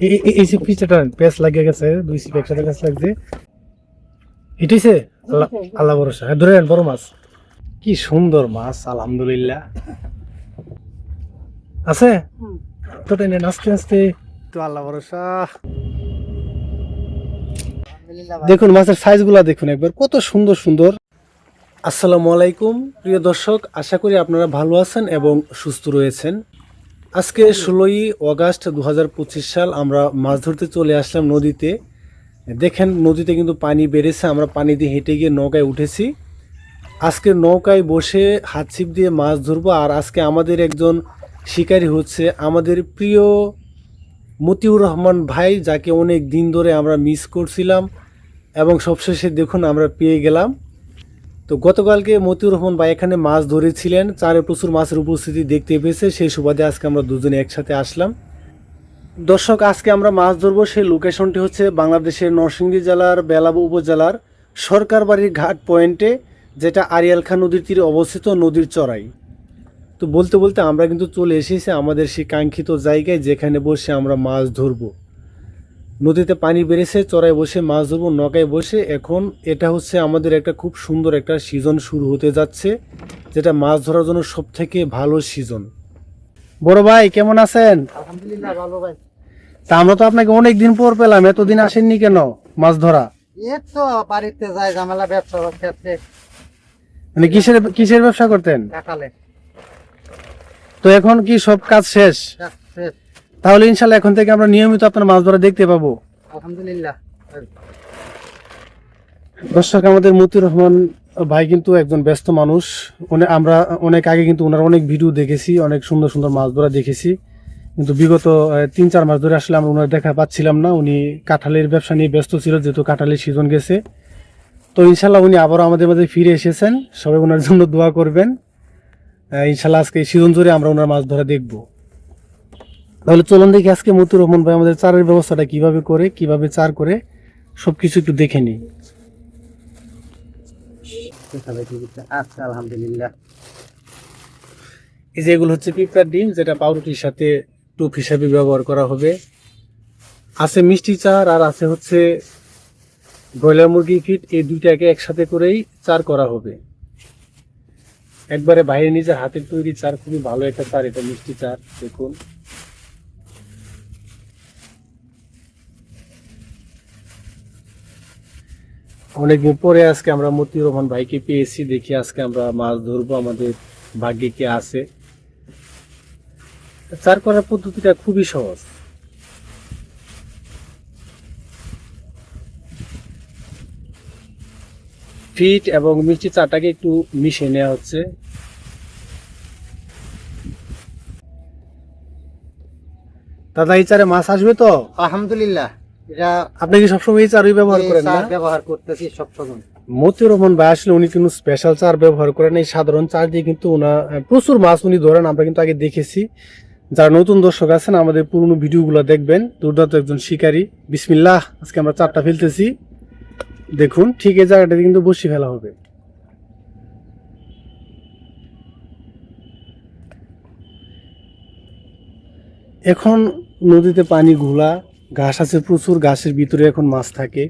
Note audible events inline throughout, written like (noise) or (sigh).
এই- এই- এই যে পিছাটা পেঁচ লাগিয়ে গেছে দুই সিপ একসাথে পেঁচ লাগছে। এটাইছে আল্লাহ আল্লাহ ভরসা। হ্যাঁ, ধরে বড় মাছ। কি সুন্দর মাছ আলহামদুলিল্লাহ। আছে? তো নেন আস্তে আস্তে। তো আল্লাহ ভরসা। দেখুন মাছের সাইজগুলা দেখুন একবার। কত সুন্দর সুন্দর। আসসালামু আলাইকুম প্রিয় দর্শক। আশা করি আপনারা ভালো আছেন এবং সুস্থ রয়েছেন। আজকে ষোলোই অগাস্ট দু হাজার পঁচিশ সাল আমরা মাছ ধরতে চলে আসলাম নদীতে। দেখেন, নদীতে কিন্তু পানি বেড়েছে, আমরা পানি দিয়ে হেঁটে গিয়ে নৌকায় উঠেছি। আজকে নৌকায় বসে হাত ছিপ দিয়ে মাছ ধরবো, আর আজকে আমাদের একজন শিকারী হচ্ছে আমাদের প্রিয় মতিউর রহমান ভাই, যাকে অনেক দিন ধরে আমরা মিস করছিলাম। এবং সবশেষে দেখুন আমরা পেয়ে গেলাম। তো গতকালকে মতিউর রহমান ভাই এখানে মাছ ধরেছিলেন। চারে প্রচুর মাছের উপস্থিতি দেখতে পেয়েছে। সেই সুবাদে আজকে আমরা দুজনে একসাথে আসলাম। দর্শক, আজকে আমরা মাছ ধরবো সেই লোকেশনটি হচ্ছে বাংলাদেশের নরসিংদী জেলার বেলাবু উপজেলার সরকার বাড়ির ঘাট পয়েন্টে, যেটা আরিয়াল খান নদীর তীরে অবস্থিত নদীর চড়াই। তো বলতে বলতে আমরা কিন্তু চলে এসেছি আমাদের সেই কাঙ্ক্ষিত জায়গায়, যেখানে বসে আমরা মাছ ধরবো। নদীতে পানি বেড়েছে চড়াই বসে মাছ ধরবো নৌকায় বসে। এখন এটা হচ্ছে আমাদের একটা খুব সুন্দর একটা সিজন শুরু হতে যাচ্ছে যেটা মাছ ধরার জন্য সব থেকে ভালো সিজন বড় ভাই কেমন আছেন? আলহামদুলিল্লাহ ভালো ভাই। তা আমরা তো আপনাকে অনেক দিন পর পেলাম এতদিন আসেননি কেন মাছ ধরা? এর তো বাড়িতে যায় ঝামেলা ব্যবসা ক্ষেত্রে মানে কিসের কিসের ব্যবসা করতেন? তো এখন কি সব কাজ শেষ? শেষ। তাহলে ইনশাল্লাহ এখন থেকে আমরা নিয়মিত আপনার মাছ ধরা দেখতে পাবো। আলহামদুলিল্লাহ। দর্শক আমাদের মতিউর রহমান ভাই কিন্তু একজন ব্যস্ত মানুষ। আমরা অনেক আগে কিন্তু ওনার অনেক ভিডিও দেখেছি অনেক সুন্দর সুন্দর মাছ ধরা দেখেছি। কিন্তু বিগত তিন চার মাস ধরে আসলে আমরা ওনার দেখা পাচ্ছিলাম না। উনি কাঁঠালের ব্যবসা নিয়ে ব্যস্ত ছিল যেহেতু কাঁঠালের সিজন গেছে। তো ইনশাল্লাহ উনি আবারও আমাদের মাঝে ফিরে এসেছেন। সবাই ওনার জন্য দোয়া করবেন। ইনশাল্লাহ আজকে সিজন জুড়ে আমরা ওনার মাছ ধরা দেখব। তাহলে চলুন দেখি আজকে মতিউর রহমান ভাই আমাদের চারের ব্যবস্থাটা কীভাবে করে কীভাবে চার করে সবকিছু একটু দেখে নিই। আচ্ছা আলহামদুলিল্লাহ। এই যে এগুলো হচ্ছে পিঁপড়ার ডিম যেটা পাউরুটির সাথে টুপ হিসাবে ব্যবহার করা হবে। আছে মিষ্টি চার আর আছে হচ্ছে ব্রয়লার মুরগি ফিট এই দুইটাকে একসাথে করেই চার করা হবে। একবারে বাইরে নিজের হাতের তৈরি চার খুবই ভালো একটা চার এটা মিষ্টি চার দেখুন। অনেকদিন পরে আজকে আমরা মতি রহমান ভাইকে পেয়েছি, দেখি আজকে আমরা মাছ ধরবো, আমাদের ভাগ্যে কে আছে। চার করার পদ্ধতিটা খুবই সহজ। ফিট এবং মিষ্টি চাটাকে একটু মিশিয়ে নেওয়া হচ্ছে। দাদা এই চারে মাছ আসবে তো? আলহামদুলিল্লাহ। এটা আপনি কি সবসময় এই চারই ব্যবহার করেন না? ব্যবহার করতেছি সবসময়। মতিউর রহমান ভাই আসলে উনি কিন্তু স্পেশাল চার ব্যবহার করেন এই সাধারণ চার দিয়ে কিন্তু ওনা প্রচুর মাছ উনি ধরেন আমরা কিন্তু আগে দেখেছি। যারা নতুন দর্শক আছেন আমাদের পুরনো ভিডিওগুলো দেখবেন। দুর্দান্ত একজন শিকারী। বিসমিল্লাহ আজকে আমরা চারটা ফেলতেছি। দেখুন ঠিক এই জায়গাটাতে কিন্তু বসি ফেলা হবে। এখন নদীতে পানি ঘোলা ঘাস আছে প্রচুর, ঘাসের ভিতরে এখন মাছ থাকে।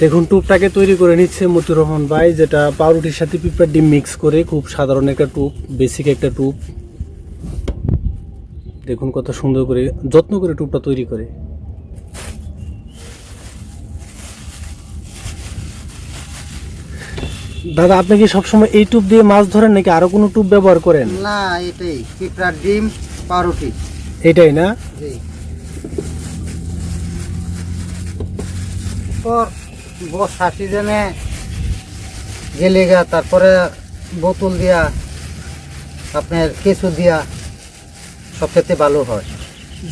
দেখুন টুপটাকে তৈরি করে নিচ্ছে মতিউর রহমান ভাই, যেটা পাউরুটির সাথে পিঁপড়ার ডিম মিক্স করে, খুব সাধারণ একটা টুপ বেসিক একটা টুপ দেখুন কত সুন্দর করে, যত্ন করে টুপটা তৈরি করে। দাদা, আপনি কি সবসময় এই টুপ দিয়ে মাছ ধরেন নাকি আরও কোনো টুপ ব্যবহার করেন? না, এটাই পিঁপড়ার ডিম, পাউরুটি। এটাই না? বর্ষা সিজনে গেলে তারপরে বোতল দিয়া আপনার কেঁচু দিয়া সব ক্ষেত্রে ভালো হয়।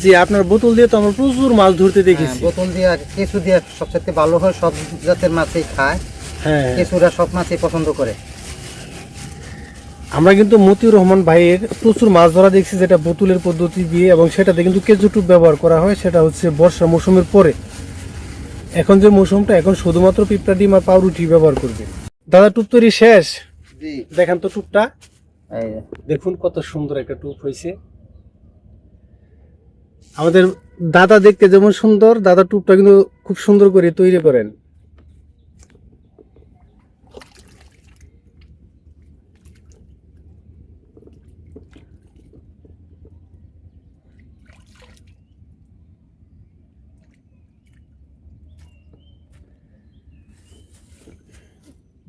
জি আপনার বোতল দিয়ে তো আমরা প্রচুর মাছ ধরতে দেখেছি। হ্যাঁ, বোতল দিয়া কেঁচু দিয়া সব ক্ষেত্রে ভালো হয় সব জাতের মাছই খায়। হ্যাঁ। কেঁচুরা সব মাছই পছন্দ করে। আমরা কিন্তু মতিউর রহমান ভাইয়ের প্রচুর মাছ ধরা দেখছি যেটা বোতলের পদ্ধতি দিয়ে এবং সেটাতে কিন্তু কেঁচু টুপ ব্যবহার করা হয় সেটা হচ্ছে বর্ষা মৌসুমের পরে। এখন যে মৌসুমটা এখন শুধুমাত্র পিঁপড়া ডিম আর পাউরুটি ব্যবহার করবে। দাদা টুপ তৈরি শেষ? দেখেন তো টুপটা। দেখুন কত সুন্দর একটা টুপ হয়েছে। আমাদের দাদা দেখতে যেমন সুন্দর দাদা টুপটা কিন্তু খুব সুন্দর করে তৈরি করেন।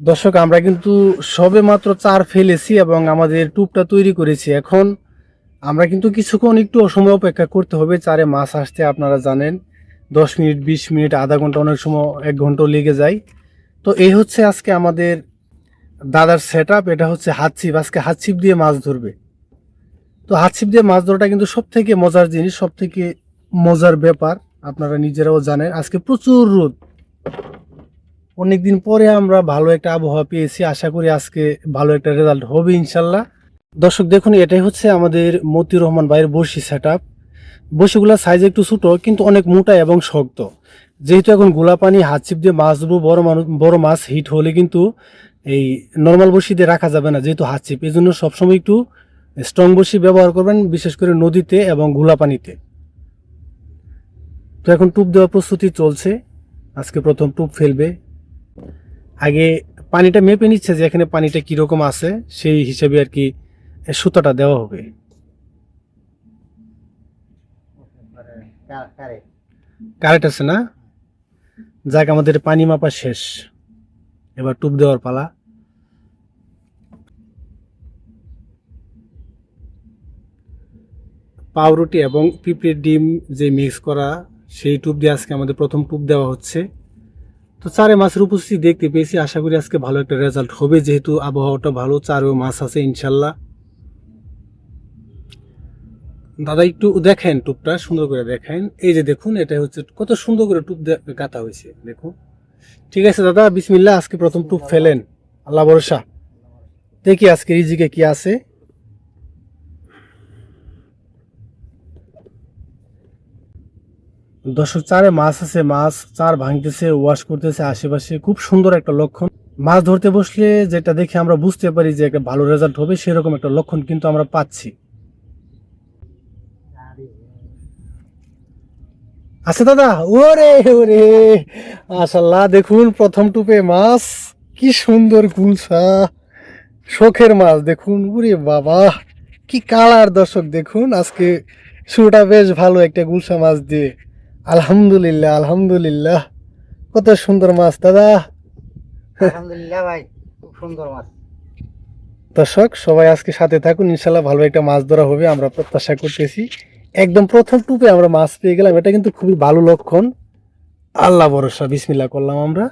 দর্শক, আমরা কিন্তু সবে মাত্র চার ফেলেছি এবং আমাদের টুপটা তৈরি করেছি। এখন আমরা কিন্তু কিছুক্ষণ একটু অসময় অপেক্ষা করতে হবে, চারে মাছ আসতে আপনারা জানেন। দশ মিনিট, বিশ মিনিট, আধা ঘণ্টা, অনেক সময় এক ঘণ্টা লেগে যায়। তো এই হচ্ছে আজকে আমাদের দাদার সেট এটা হচ্ছে হাত ছিপ। আজকে হাত ছিপ দিয়ে মাছ ধরবে। তো হাত ছিপ দিয়ে মাছ ধরাটা কিন্তু সব থেকে মজার জিনিস সব থেকে মজার ব্যাপার, আপনারা নিজেরাও জানেন। আজকে প্রচুর রোদ। অনেকদিন পরে আমরা ভালো একটা আবহাওয়া পেয়েছি। আশা করি আজকে ভালো একটা রেজাল্ট হবে ইনশাল্লাহ। দর্শক, দেখুন, এটাই হচ্ছে আমাদের মতিউর রহমান ভাইয়ের বসি সেট আপ বসিগুলোর সাইজ একটু ছোটো, কিন্তু অনেক মোটা এবং শক্ত। যেহেতু এখন গোলা পানি হাত ছিপ দিয়ে মাছ ধরবো বড় মানুষ বড় মাছ হিট হলে কিন্তু এই নর্মাল বসি দিয়ে রাখা যাবে না, যেহেতু হাত ছিপ এই জন্য সবসময় একটু স্ট্রং বসি ব্যবহার করবেন, বিশেষ করে নদীতে এবং গোলা পানিতে তো এখন টুপ দেওয়ার প্রস্তুতি চলছে। আজকে প্রথম টুপ ফেলবে। আগে পানিটা মেপে নিচ্ছে যে এখানে পানিটা কীরকম আছে, সেই হিসেবে আর কি সুতাটা দেওয়া হবে। কারেক্ট আছে না? যাক, আমাদের পানি মাপা শেষ। এবার টুপ দেওয়ার পালা। পাউরুটি এবং পিঁপড়ের ডিম যে মিক্স করা, সেই টুপ দিয়ে আজকে আমাদের প্রথম টুপ দেওয়া হচ্ছে। তো চারে মাছের উপস্থিতি দেখতে পেয়েছি। আশা করি আজকে ভালো একটা রেজাল্ট হবে। যেহেতু আবহাওয়াটা ভালো, চারেও মাছ আছে, ইনশাল্লাহ। দাদা, একটু দেখেন টুপটা, সুন্দর করে দেখেন। এই যে দেখুন এটা হচ্ছে কত সুন্দর করে টুপ গাঁথা হয়েছে, দেখুন। ঠিক আছে দাদা বিসমিল্লা আজকে প্রথম টুপ ফেলেন। আল্লাহ ভরসা। দেখি আজকে রিজিকে কি আছে। দর্শক, চারে মাছ আছে, মাছ চার ভাঙতেছে ওয়াশ করতেছে আশেপাশে। খুব সুন্দর একটা লক্ষণ। মাছ ধরতে বসলে যেটা দেখে আমরা বুঝতে পারি যে একটা ভালো রেজাল্ট হবে, সেরকম একটা লক্ষণ কিন্তু আমরা পাচ্ছি। আছে দাদা, ওরে ওরে মাশাল্লাহ দেখুন প্রথম টুপে মাছ, কি সুন্দর গুলসা শখের মাছ, দেখুন, ওরে বাবা, কি কালার দর্শক, দেখুন, আজকে শুরুটা বেশ ভালো একটা গুলসা মাছ দিয়ে। আলহামদুলিল্লাহ আলহামদুলিল্লাহ। কত সুন্দর মাছ দাদা। আলহামদুলিল্লাহ ভাই খুব সুন্দর মাছ। দর্শক সবাই আজকে সাথে থাকুন ইনশাল্লাহ ভালো একটা মাছ ধরা হবে আমরা প্রত্যাশা করতেছি। একদম প্রথম টুপে আমরা মাছ পেয়ে গেলাম এটা কিন্তু খুবই ভালো লক্ষণ। আল্লাহ ভরসা বিসমিল্লা করলাম আমরা।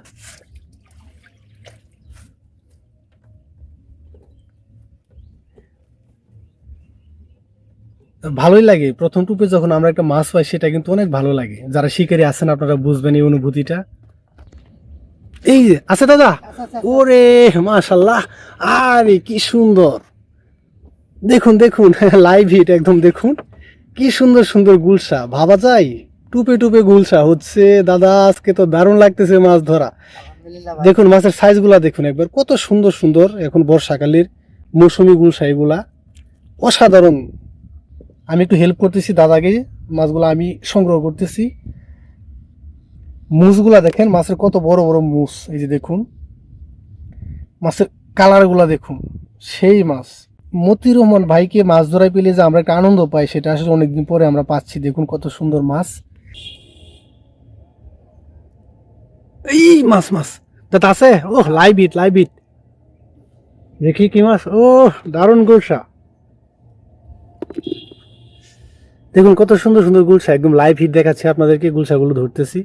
ভালোই লাগে। প্রথম টুপে যখন আমরা একটা মাছ পাই সেটা কিন্তু অনেক ভালো লাগে। যারা শিকারী আছেন আপনারা বুঝবেন এই অনুভূতিটা। এই যে আছে দাদা ওরে মাশাল্লাহ আরে কি সুন্দর। দেখুন দেখুন (laughs) লাইভ হিট একদম দেখুন। কি সুন্দর সুন্দর গুলসা ভাবা যায়? টুপে টুপে গুলসা হচ্ছে। দাদা আজকে তো দারুণ লাগতেছে মাছ ধরা। দেখুন মাছের সাইজগুলা দেখুন একবার। কত সুন্দর সুন্দর এখন বর্ষাকালের মৌসুমি গুলশা এগুলা। অসাধারণ। আমি একটু হেল্প করতেছি দাদাকে, মাছগুলো আমি সংগ্রহ করতেছি। মুসগুলা দেখেন, মাছের কত বড় বড় মুস, এই যে দেখুন। মাছের কালারগুলা দেখুন, সেই মাছ। মতিউর রহমান ভাইকে মাছ ধরাই পেলে যে আমরা একটা আনন্দ পাই, সেটা আসলে অনেকদিন পরে আমরা পাচ্ছি। দেখুন কত সুন্দর মাছ। এই মাছ মাছ। দাদা আছে? ও লাইভ ইট দেখি কি মাছ? ও দারুণ গুলশা দেখুন, কত সুন্দর সুন্দর গুলশা, একদম লাইভ হিট দেখাচ্ছে আপনাদেরকে, গুলশাগুলো ধরতেছি।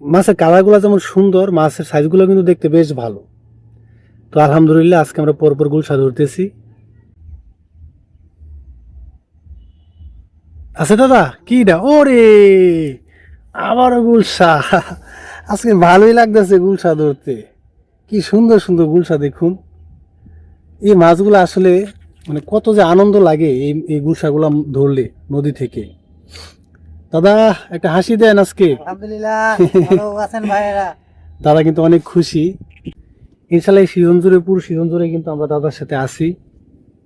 মাছের কালারগুলো যেমন সুন্দর, মাছের সাইজগুলো কিন্তু দেখতে বেশ ভালো। তো আলহামদুলিল্লাহ, আজকে আমরা পরপর গুলশা ধরতেছি। আছে দাদা, কি দা ওরে, আবারও গুলশা। আজকে ভালোই লাগতেছে গুলশা ধরতে। কি সুন্দর সুন্দর গুলশা দেখুন। এই মাছগুলো আসলে মানে কত যে আনন্দ লাগে এই এই গুলশাগুলো ধরলে নদী থেকে। দাদা একটা হাসি দেন আজকে। (laughs) দাদা কিন্তু অনেক খুশি। ইনশাল্লাহ সিজন জুড়ে পুরো সিজন জুড়ে কিন্তু আমরা দাদার সাথে আসি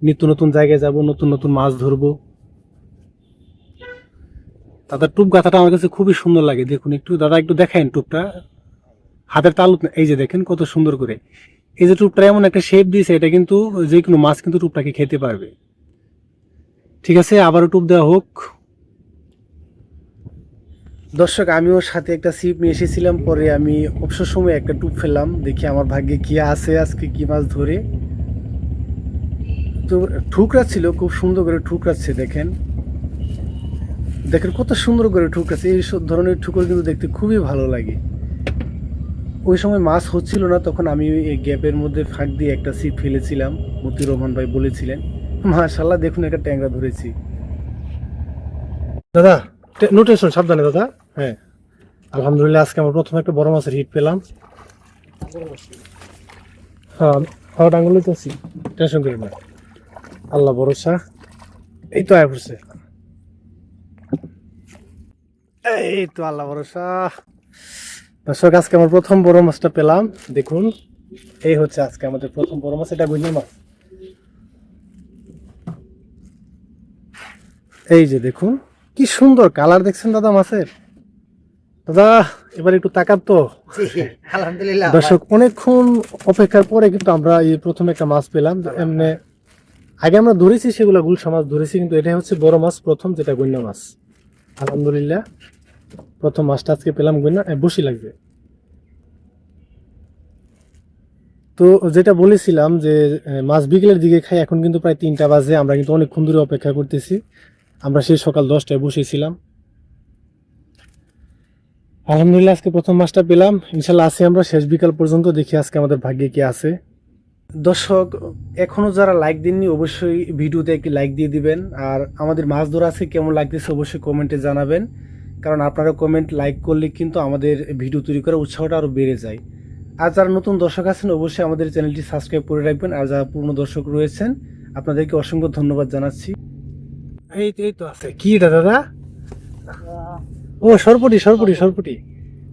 নিত্য নতুন জায়গায় যাব নতুন নতুন মাছ ধরবো। দাদা টুপ গাথাটা আমার কাছে খুবই সুন্দর লাগে। দেখুন একটু দাদা একটু দেখেন টুপটা। হাতের তালুত এই যে দেখেন কত সুন্দর করে। এই যে টুপটা এমন একটা শেপ দিয়েছে, এটা কিন্তু যে কোনো মাছ কিন্তু টুপটাকে খেতে পারবে। ঠিক আছে, আবারও টুপ দেওয়া হোক। দর্শক, আমিও সাথে একটা সিপ নিয়ে এসেছিলাম, পরে আমি অবসর সময় একটা টুপ ফেললাম, দেখি আমার ভাগ্যে কি আছে আজকে, কি মাছ ধরে। তো ঠুকরা ছিল, খুব সুন্দর করে ঠুকরাচ্ছে দেখেন। দেখেন কত সুন্দর করে ঠুকরাচ্ছে এই ধরনের ঠুকর কিন্তু দেখতে খুবই ভালো লাগে। ওই সময় মাছ হচ্ছিল না, তখন আমি এই গ্যাপের মধ্যে ফাঁক দিয়ে একটা সিপ ফেলেছিলাম মতিউর রহমান ভাই বলেছিলেন। মাশাল্লাহ দেখুন একটা ট্যাংরা ধরেছি। দাদা নোটেশন সাবধানে দাদা। হ্যাঁ। আলহামদুলিল্লাহ, আজকে আমার প্রথম একটা বড় মাছের হিট পেলাম। হ্যাঁ ডাঙ্গুলি তো আছি টেনশন করি না। আল্লাহ ভরসা। এই তো আয় পড়ছে। এই তো আল্লাহ ভরসা। দর্শক আজকে আমার প্রথম বড় মাছটা পেলাম। দেখুন এই হচ্ছে আজকে আমাদের প্রথম বড় মাছ এটা গুইনা মাছ। এই যে দেখুন কি সুন্দর কালার দেখছেন দাদা মাছের? দাদা এবার একটু তাকাত তো। আলহামদুলিল্লাহ। দর্শক অনেকক্ষণ অপেক্ষার পরে কিন্তু আমরা এই প্রথম একটা মাছ পেলাম। এমনি আগে আমরা ধরেছি সেগুলো গুলশা মাছ ধরেছি কিন্তু এটা হচ্ছে বড় মাছ প্রথম যেটা গন্যা মাছ। আলহামদুলিল্লাহ। প্রথম মাছটা আজকে পেলাম এ, বসি লাগবে। তো যেটা বলেছিলাম যে মাছ বিকেলের দিকে খাই এখন কিন্তু প্রায় তিনটা বাজে আমরা কিন্তু অনেকক্ষণ ধরে অপেক্ষা করতেছি। আমরা সেই সকাল দশটায় বসেছিলাম। আলহামদুলিল্লাহ আজকে প্রথম মাসটা পেলাম। ইনশাল্লাহ আছি আমরা শেষ বিকাল পর্যন্ত দেখি আজকে আমাদের ভাগ্যে কি আছে। দর্শক এখনও যারা লাইক দেননি অবশ্যই ভিডিওতে একটি লাইক দিয়ে দিবেন। আর আমাদের মাছ ধরা আছে কেমন লাগতেছে অবশ্যই কমেন্টে জানাবেন। কারণ আপনারা কমেন্ট লাইক করলে কিন্তু আমাদের ভিডিও তৈরি করার উৎসাহটা আরও বেড়ে যায়। আর যারা নতুন দর্শক আছেন, অবশ্যই আমাদের চ্যানেলটি সাবস্ক্রাইব করে রাখবেন। আর যারা পুরনো দর্শক রয়েছেন, আপনাদেরকে অসংখ্য ধন্যবাদ জানাচ্ছি। এই তো এই তো আছে। কি এটা, দাদা? ও, সরপুটি সরপুটি সরপুটি।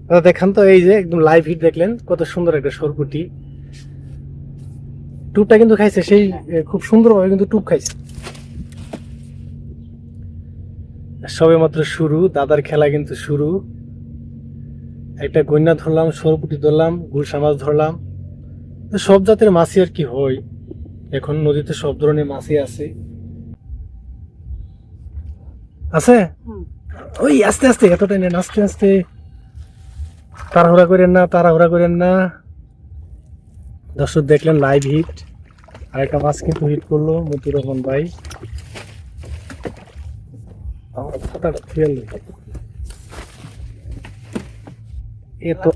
দাদা, দেখান তো, এই যে একদম লাইভ হিট দেখলেন, কত সুন্দর একটা সরপুটি। টুপটা কিন্তু খাইছে, সেই খুব সুন্দরভাবে কিন্তু টুপ খাইছে। সবে মাত্র শুরু দাদার খেলা কিন্তু শুরু। একটা গন্যা ধরলাম সরপুটি ধরলাম গুলশা মাছ ধরলাম। সব জাতের মাছই আর কি হয়। এখন নদীতে সব ধরনের মাছই আছে। আছে? ওই আস্তে আস্তে এতটাই নেন আস্তে আস্তে। তাড়াহুড়া করেন না তাড়াহুড়া করেন না। দর্শক দেখলেন লাইভ হিট আর একটা মাছ কিন্তু হিট করল মতিউর রহমান ভাই। আমার ছাতাটা ফেল এ তো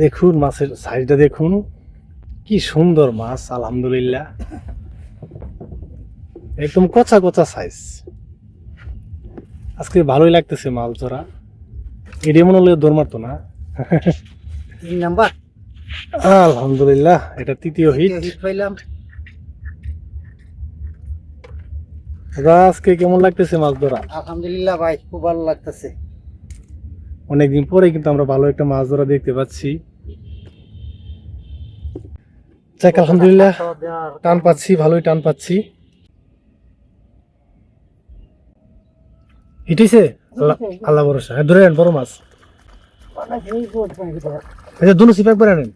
দেখুন মাছের সাইজটা দেখুন। কি সুন্দর মাছ আলহামদুলিল্লাহ। একদম কচা কচা সাইজ। আজকে ভালোই লাগতেছে মাছ ধরা। এটি মনে হলে দৌড় মারতো না। নাম্বার? আলহামদুলিল্লাহ এটা তৃতীয় হিট হিট পাইলাম দাদা আজকে কেমন লাগতেছে মাছ ধরা? আলহামদুলিল্লাহ ভাই খুব ভালো লাগতেছে। অনেকদিন পরে কিন্তু আমরা ভালো একটা মাছ ধরা দেখতে পাচ্ছি। যাক আলহামদুলিল্লাহ টান পাচ্ছি ভালোই টান পাচ্ছি। হিটেছে আল্লাহ ভরসা। হ্যাঁ ধরে নেন বড় মাছ। আচ্ছা দুনো সিপ একবার আনেন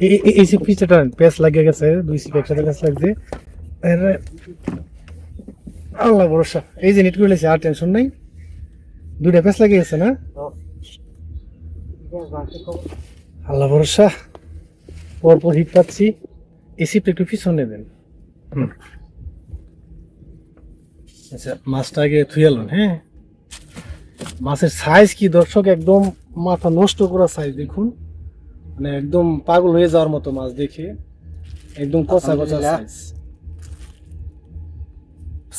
এই- সিপ পেঁচ লাগিয়ে গেছে দুই সিপ একসাথে লাগছে। আল্লাহ ভরসা। এই যে নিট করে আর টেনশন নাই। দুইটা পেঁচ লাগিয়ে গেছে না? আল্লাহ ভরসা। পরপর হিট পাচ্ছি। এই সিপটা একটু পিছনে দেন। আচ্ছা মাছটা আগে থুয়ালন হ্যাঁ? মাছের সাইজ কি দর্শক? একদম মাথা নষ্ট করা সাইজ দেখুন। মানে একদম পাগল হয়ে যাওয়ার মতো মাছ দেখে। একদম কচা কচা সাইজ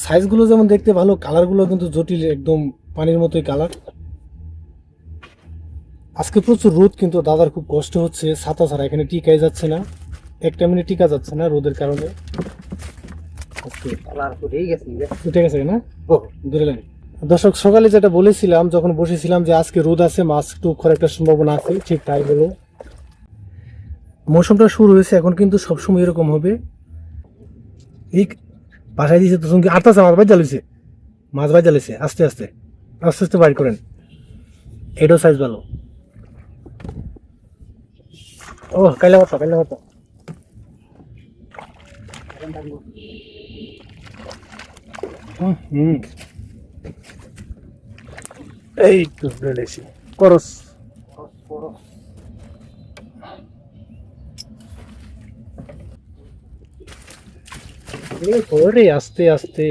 সাইজগুলো যেমন দেখতে ভালো কালারগুলো কিন্তু জটিল একদম পানির মতোই কালার। আজকে প্রচুর রোদ কিন্তু দাদার খুব কষ্ট হচ্ছে। ছাতা ছাড়া এখানে টিকাই যাচ্ছে না। একটা মিনিট টিকা যাচ্ছে না রোদের কারণে। উঠে গেছে না? দূরে দর্শক সকালে যেটা বলেছিলাম যখন বসেছিলাম যে আজকে রোদ আছে মাছ একটু একটা সম্ভাবনা আছে ঠিক তাই হলো। মৌসুমটা শুরু হয়েছে এখন কিন্তু সবসময় এরকম হবে। এই বাসায় দিয়েছে তো তুমি আটটা মাছ বাজ জ্বালিয়েছে মাছ বাজ জ্বালিয়েছে আস্তে আস্তে আস্তে আস্তে বাইর করেন। এটাও সাইজ ভালো। ও, কাইলা কত কাইলা হুম এই তো করস ওরে আস্তে আস্তে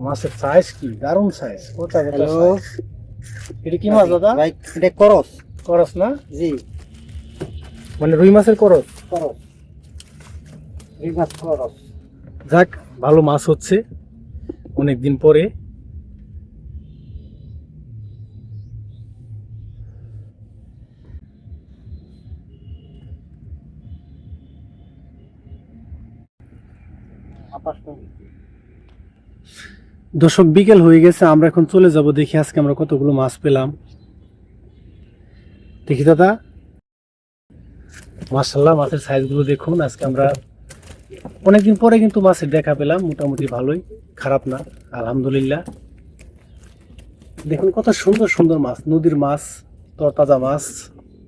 মাছের সাইজ কি দারুণ সাইজ কোথা কোথা এটা কি মাছ দাদা ভাই এটা করস করস না জি মানে রুই মাছের করস করস এই মাছ করস যাক ভালো মাছ হচ্ছে অনেকদিন পরে দর্শক, বিকেল হয়ে গেছে, আমরা এখন চলে যাব দেখি আজকে আমরা কতগুলো মাছ পেলাম। দেখি দাদা। মার্শাল্লাহ মাছের সাইজগুলো দেখুন, আজকে আমরা অনেকদিন পরে কিন্তু মাছের দেখা পেলাম, মোটামুটি ভালোই, খারাপ না, আলহামদুলিল্লাহ। দেখুন কত সুন্দর সুন্দর মাছ, নদীর মাছ, তরতাজা মাছ।